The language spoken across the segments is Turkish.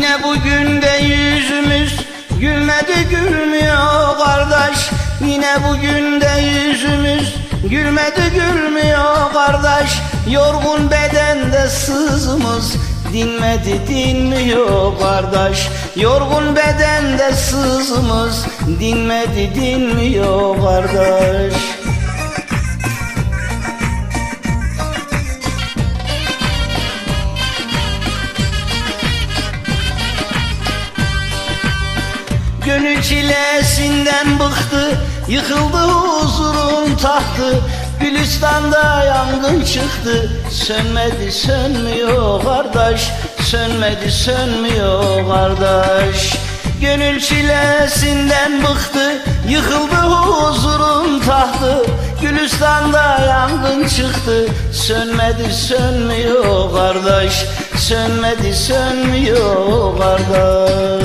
Yine bugün de yüzümüz gülmedi gülmüyor kardeş. Yine bugün de yüzümüz gülmedi gülmüyor kardeş. Yorgun bedende sızımız dinmedi dinmiyor kardeş. Yorgun bedende sızımız dinmedi dinmiyor kardeş çilesinden bıktı Yıkıldı huzurun tahtı Gülistan'da yangın çıktı. Sönmedi sönmüyor kardeş Sönmedi sönmüyor kardeş. Gönül çilesinden bıktı Yıkıldı huzurun tahtı Gülistan'da yangın çıktı. Sönmedi sönmüyor kardeş Sönmedi sönmüyor kardeş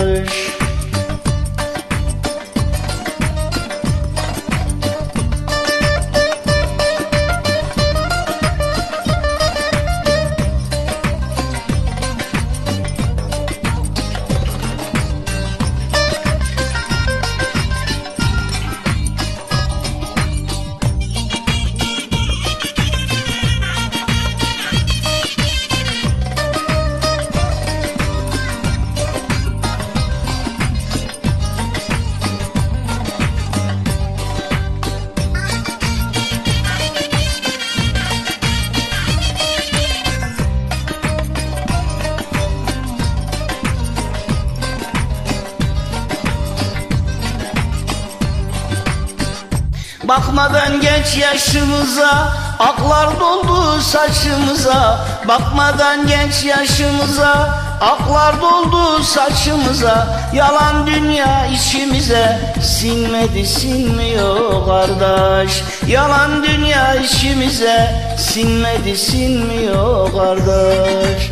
Bakmadan genç yaşımıza Aklar doldu saçımıza. Bakmadan genç yaşımıza Aklar doldu saçımıza. Yalan dünya içimize Sinmedi sinmiyor kardeş. Yalan dünya içimize Sinmedi sinmiyor kardeş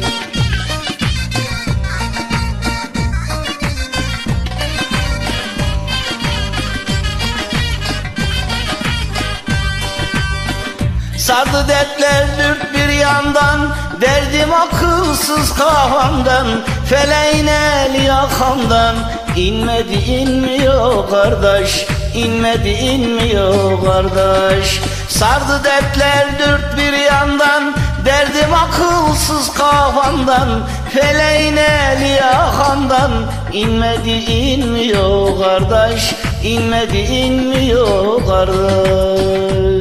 Sardı dertler dört bir yandan Derdim akılsız kafamdan Feleğin eli yakamdan İnmedi inmiyor kardeş İnmedi inmiyor kardeş. Sardı dertler dört bir yandan Derdim akılsız kafamdan Feleğin eli yakamdan İnmedi inmiyor kardeş İnmedi inmiyor kardeş